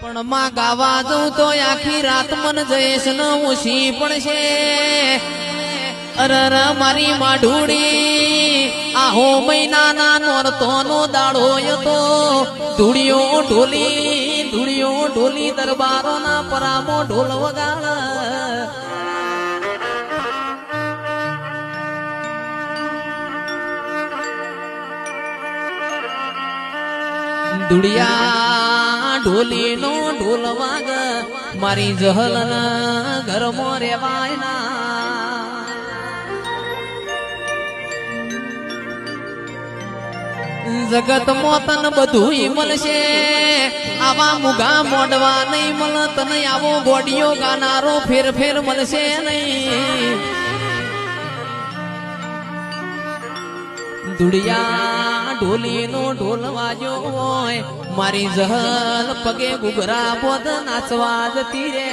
પણ માં ગાવા દઉં તો આખી રાત મન જયેશ ન ઉસી પણ છે અરર મારી માઢુડી, આહો મહિનાના નોરતો નો દાડો હતો. ધૂળિયો ઢોલી ધૂળિયો ઢોલી દરબારો ના પરામો ઢોલ વગાડ. દુડિયા ઢોલી નો ઢોલ વાગ, મારી જહલ ઘરમાં રેવાય ના જગત મોતન બધું મળશે, આવા મુગા મોડવા નહીં મળત નહીં, આવો ગોડિયો ગાનારો ફેર ફેર મળશે નહીં. દુડિયા ઢોલી નો ઢોલ વાજો હોય મારી જહલ પગે ગુગરા બોધ નાચવા જતી રે.